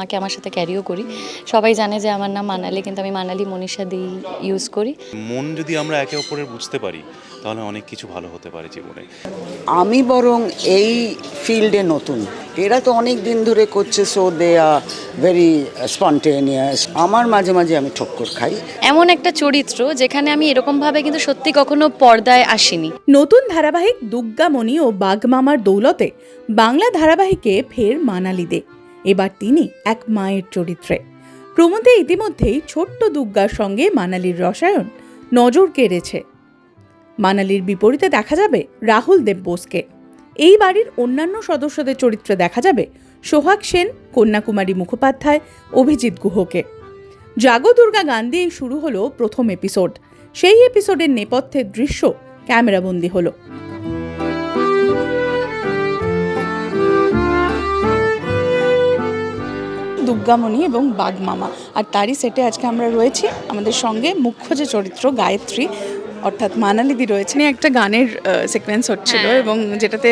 মাকে আমার সাথে ক্যারিও করি। সবাই জানে যে আমার নাম মানালি কিন্তু আমি মানালি মনীষা দিই ইউজ করি। মন যদি আমরা একে অপরের বুঝতে পারি তাহলে অনেক কিছু ভালো হতে পারে জীবনে। আমি বরং এই ফিল্ডে নতুন। এরা তো অনেক দিন ধরে করছে so they are very spontaneous আমার মাঝে মাঝে আমি ঠক্কর খাই। এমন একটা চরিত্র যেখানে আমি এরকমভাবে কিন্তু সত্যি কখনো পর্দায় আসিনি। নতুন ধারাবাহিক দুগ্গামণি ও বাগমামার দৌলতে বাংলা ধারাবাহিকে ফের মানালি দে। এবার তিনি এক মায়ের চরিত্রে। প্রমোদে ইতিমধ্যেই ছোট্ট দুর্গার সঙ্গে মানালির রসায়ন নজর কেড়েছে। মানালির বিপরীতে দেখা যাবে রাহুল দেব বোসকে এই বাড়ির অন্যান্য সদস্যদের চরিত্রে দেখা যাবে সোহাগ সেন, কন্যাকুমারী মুখোপাধ্যায়, অভিজিৎ গুহকে। জাগো দুর্গা গান দিয়েই শুরু হলো প্রথম এপিসোড। সেই এপিসোডের নেপথ্যের দৃশ্য ক্যামেরাবন্দি হলো। দুর্গামণি এবং বাগমামা। আর তারই সেটে আজকে আমরা রয়েছি আমাদের সঙ্গে মুখ্য যে চরিত্র, গায়ত্রী অর্থাৎ মানালিদি রয়েছে। নিয়ে একটা গানের সিকোয়েন্স হচ্ছিল এবং যেটাতে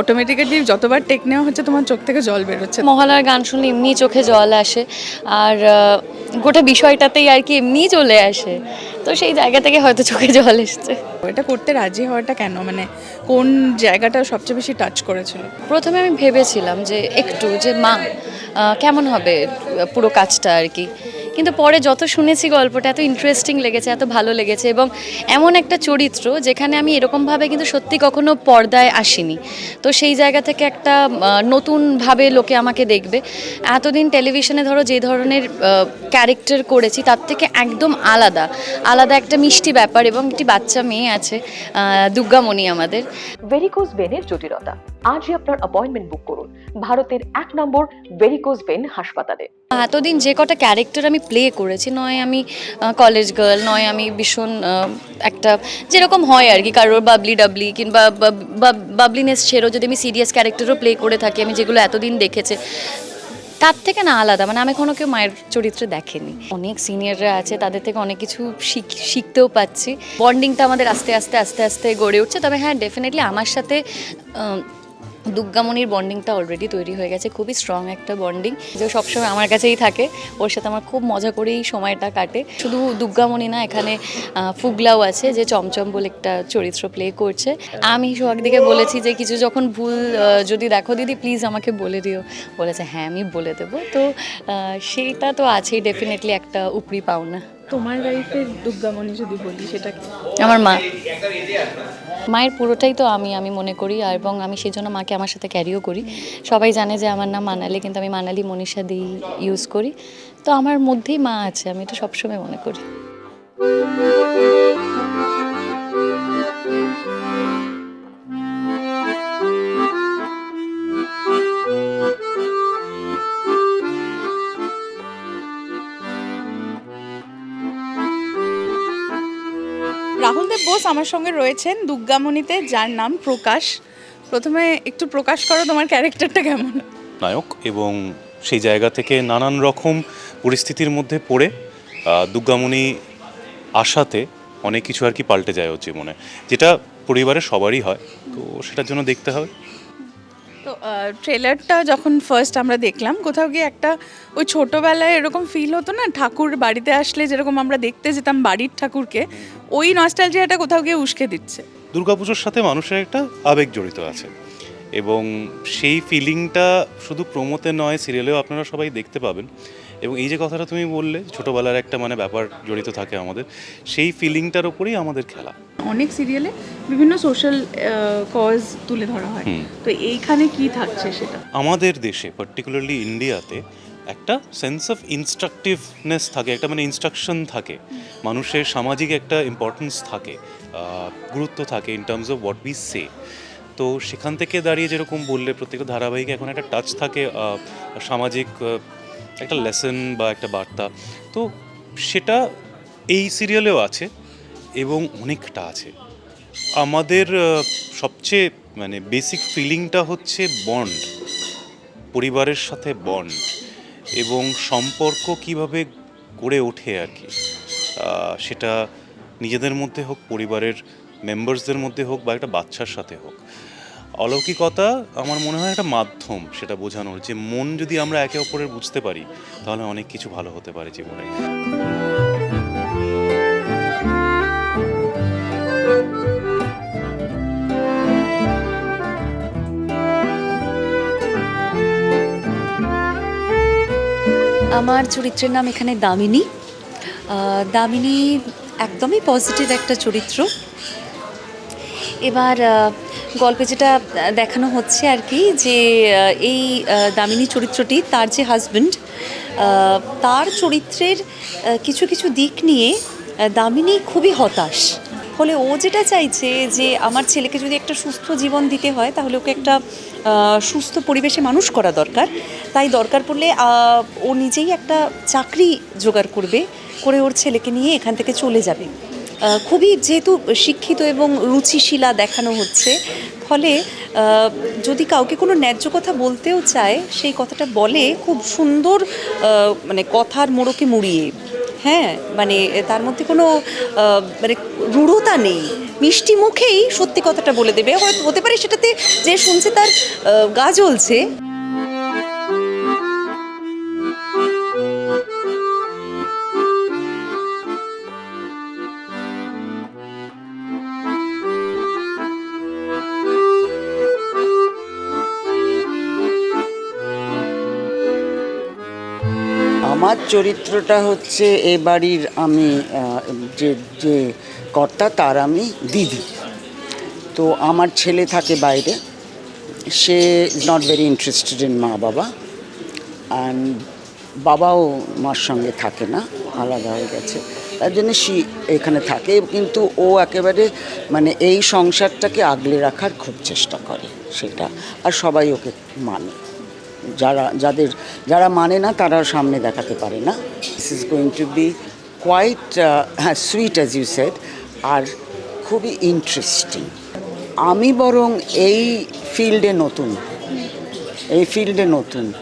অটোমেটিক্যালি যতবার টেক নেওয়া হচ্ছে তোমার চোখ থেকে জল বেরোচ্ছে। মহালয়ার গান শুনলে এমনি চোখে জল আসে। আর গোটা বিষয়টাতেই আর কি এমনি চলে আসে। তো সেই জায়গা থেকে হয়তো চোখে জল এসছে। এটা করতে রাজি হওয়াটা কেন? মানে কোন জায়গাটা সবচেয়ে বেশি টাচ করেছিল? প্রথমে আমি ভেবেছিলাম যে একটু যে মা কেমন হবে পুরো কাজটা আর কি? কিন্তু পরে যত শুনেছি গল্পটা, এত ইন্টারেস্টিং লেগেছে, এত ভালো লেগেছে এবং এমন একটা চরিত্র যেখানে আমি এরকমভাবে কিন্তু সত্যি কখনো পর্দায় আসিনি। তো সেই জায়গা থেকে একটা নতুনভাবে লোকে আমাকে দেখবে। এতদিন টেলিভিশনে ধরো যে ধরনের ক্যারেক্টার করেছি, তার থেকে একদম আলাদা। আলাদা একটা মিষ্টি ব্যাপার এবং একটি বাচ্চা মেয়ে আছে দুর্গামণি আমাদের। ভেরিকোজ ভেনের জটিলতা। আজই আপনার অ্যাপয়েন্টমেন্ট বুক করুন। ভারতের এক নম্বর ভেরিকোজ ভেন হাসপাতালে। এতদিন যে কটা ক্যারেক্টার আমি প্লে করেছি, নয় আমি কলেজ গার্ল নয় আমি ভীষণ একটা যেরকম হয় আর কি, কারোর বাবলি ডাবলি কিংবা বাবলিনেস ছেড়েও যদি আমি সিরিয়াস ক্যারেক্টারও প্লে করে থাকি, আমি যেগুলো এতদিন দেখেছে তার থেকে না আলাদা মানে আমি কোনো কেউ মায়ের চরিত্রে দেখেনি। অনেক সিনিয়ররা আছে, তাদের থেকে অনেক কিছু শিখ- শিখতেও পাচ্ছি। বন্ডিংটা আমাদের আস্তে আস্তে আস্তে আস্তে গড়ে উঠছে। তবে হ্যাঁ ডেফিনেটলি আমার সাথে দুর্গামণির বন্ডিংটা অলরেডি তৈরি হয়ে গেছে, খুবই স্ট্রং একটা বন্ডিং যে সবসময় আমার কাছেই থাকে, ওর সাথে আমার খুব মজা করেই সময়টা কাটে। শুধু দুর্গামণি না, এখানে ফুগলাও আছে, যে চমচম বলে একটা চরিত্র প্লে করছে। আমি সোহাগদিকে বলেছি যে, কিছু যখন ভুল যদি দেখো দিদি প্লিজ আমাকে বলে দিও। বলেছে হ্যাঁ আমি বলে দেবো। তো সেইটা তো আছেই ডেফিনেটলি একটা উপরি পাওনা। তোমার লাইফের দুর্গামণি যদি বলি, সেটা আমার মা। মায়ের পুরোটাই তো আমি আমি মনে করি এবং আমি সেই জন্য মাকে আমার সাথে ক্যারিও করি। সবাই জানে যে আমার নাম মানালি, কিন্তু আমি মানালি মনীষা দিই ইউজ করি। তো আমার মধ্যেই মা আছে, আমি এটা সবসময় মনে করি। রাহুল দেব বোস আমার সঙ্গে রয়েছেন দুর্গামণিতে যার নাম প্রকাশ। প্রথমে একটু প্রকাশ করো তোমার ক্যারেক্টারটা কেমন? নায়ক এবং সেই জায়গা থেকে নানান রকম পরিস্থিতির মধ্যে পড়ে দুর্গামণি আশাতে অনেক কিছু আর কি পাল্টে যায় ওর জীবনে, যেটা পরিবারের সবারই হয়, তো সেটার জন্য দেখতে হবে। তো ট্রেলারটা যখন ফার্স্ট আমরা দেখলাম, কোথাও গিয়ে একটা ওই ছোটোবেলায় এরকম ফিল হতো না, ঠাকুর বাড়িতে আসলে যেরকম আমরা দেখতে যেতাম বাড়ির ঠাকুরকে, ওই নস্টালজিয়াটা কোথাও গিয়ে উস্কে দিচ্ছে। দুর্গাপুজোর সাথে মানুষের একটা আবেগ জড়িত আছে এবং সেই ফিলিংটা শুধু প্রমোতে নয় সিরিয়ালেও আপনারা সবাই দেখতে পাবেন। এবং এই যে কথাটা তুমি বললে ছোটোবেলার একটা মানে ব্যাপার জড়িত থাকে আমাদের সেই ফিলিংটার ওপরেই আমাদের খেলা। অনেক সিরিয়ালে বিভিন্ন সোশ্যাল কজ তুলে ধরা হয়। তো এইখানে কি থাকছে সেটা? আমাদের দেশে পার্টিকুলারলি ইন্ডিয়াতে একটা সেন্স অফ ইনস্ট্রাকটিভনেস থাকে একটা মানে ইনস্ট্রাকশন থাকে। মানুষের সামাজিক একটা ইম্পর্টেন্স থাকে গুরুত্ব থাকে in terms of what we say তো সেখান থেকে দাঁড়িয়ে যেরকম বললে প্রত্যেকটা ধারাবাহিকে এখন একটা টাচ থাকে সামাজিক একটা লেসন বা একটা বার্তা। তো সেটা এই সিরিয়ালেও আছে এবং অনেকটা আছে। আমাদের সবচেয়ে মানে বেসিক ফিলিংটা হচ্ছে বন্ড পরিবারের সাথে বন্ড এবং সম্পর্ক কীভাবে গড়ে ওঠে আর কি। সেটা নিজেদের মধ্যে হোক, পরিবারের মেম্বার্সদের মধ্যে হোক বা একটা বাচ্চার সাথে হোক। অলৌকিকতা আমার মনে হয় একটা মাধ্যম সেটা বোঝানোর, যে মন যদি আমরা একে অপরের বুঝতে পারি, তাহলে অনেক কিছু ভালো হতে পারে জীবনে। আমার চরিত্রের নাম এখানে দামিনী। দামিনী একদমই পজিটিভ একটা চরিত্র। এবার গল্পে যেটা দেখানো হচ্ছে আর কি যে এই দামিনী চরিত্রটি তার যে হাজব্যান্ড তার চরিত্রের কিছু কিছু দিক নিয়ে দামিনী খুবই হতাশ। ফলে ও যেটা চাইছে যে, আমার ছেলেকে যদি একটা সুস্থ জীবন দিতে হয়, তাহলে ওকে একটা সুস্থ পরিবেশে মানুষ করা দরকার। তাই দরকার পড়লে ও নিজেই একটা চাকরি জোগাড় করবে, করে ওর ছেলেকে নিয়ে এখান থেকে চলে যাবে। খুবই যেহেতু শিক্ষিত এবং রুচিশীলা দেখানো হচ্ছে, ফলে যদি কাউকে কোনো ন্যায্য কথা বলতেও চায়, সেই কথাটা বলে খুব সুন্দর মানে কথার মোড়কে মুড়িয়ে। হ্যাঁ মানে তার মধ্যে কোনো মানে রূঢ়তা নেই। মিষ্টি মুখেই সত্যি কথাটা বলে দেবে। হয়তো হতে পারে সেটাতে যে শুনছে তার গা জ্বলছে। আমার চরিত্রটা হচ্ছে এ বাড়ির আমি যে যে কর্তা তার আমি দিদি। তো আমার ছেলে থাকে বাইরে, সে is not very interested in মা বাবা অ্যান্ড বাবাও মার সঙ্গে থাকে না, আলাদা হয়ে গেছে। তার জন্য সে এখানে থাকে, কিন্তু ও একেবারে মানে এই সংসারটাকে আগলে রাখার খুব চেষ্টা করে সেটা, আর সবাই ওকে মানে। যারা, যাদের, যারা মানে না, তারা সামনে দেখাতে পারে না। This is going to be quite sweet as you said আর খুবই ইন্টারেস্টিং আমি বরং এই ফিল্ডে নতুন। এই ফিল্ডে নতুন।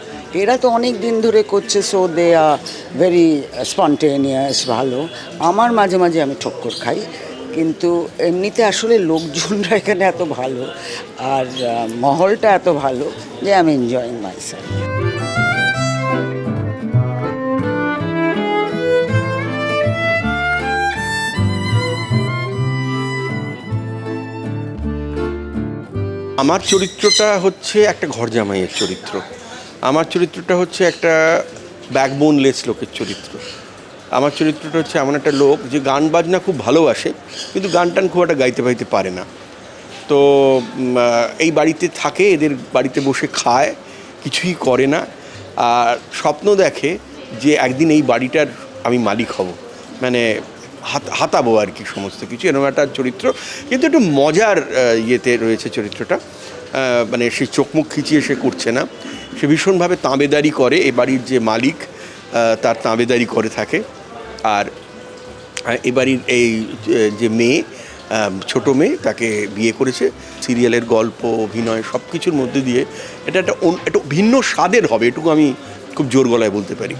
এরা তো অনেক দিন ধরে করছে so they are very spontaneous ভালো। আমার মাঝে মাঝে আমি ঠক্কর খাই। কিন্তু এমনিতে আসলে লোকজনরা এখানে এত ভালো আর মহলটা এত ভালো যে আমি এনজয়িং মাই সেলফ আমার চরিত্রটা হচ্ছে একটা ঘর জামাইয়ের চরিত্র। আমার চরিত্রটা হচ্ছে একটা ব্যাকবোনলেস লোকের চরিত্র। আমার চরিত্রটা হচ্ছে এমন একটা লোক যে গান বাজনা খুব ভালোবাসে, কিন্তু গান টান খুব একটা গাইতে ফাইতে পারে না। তো এই বাড়িতে থাকে, এদের বাড়িতে বসে খায়, কিছুই করে না। আর স্বপ্ন দেখে যে একদিন এই বাড়িটার আমি মালিক হব। মানে হাত, হাতাবো আর কি সমস্ত কিছু, এরকম একটা চরিত্র। কিন্তু একটু মজার ইয়েতে রয়েছে চরিত্রটা। মানে সে চোখ মুখ খিচিয়ে সে করছে না। সে ভীষণভাবে তাঁবেদারি করে, এ বাড়ির যে মালিক তার তাঁবেদারি করে থাকে। আর এবারই এই যে- মেয়ে ছোটো মেয়ে, তাকে বিয়ে করেছে। সিরিয়ালের গল্প, অভিনয় সব কিছুর মধ্যে দিয়ে এটা একটা একটা ভিন্ন স্বাদের হবে, এটুকু আমি খুব জোর গলায় বলতে পারি।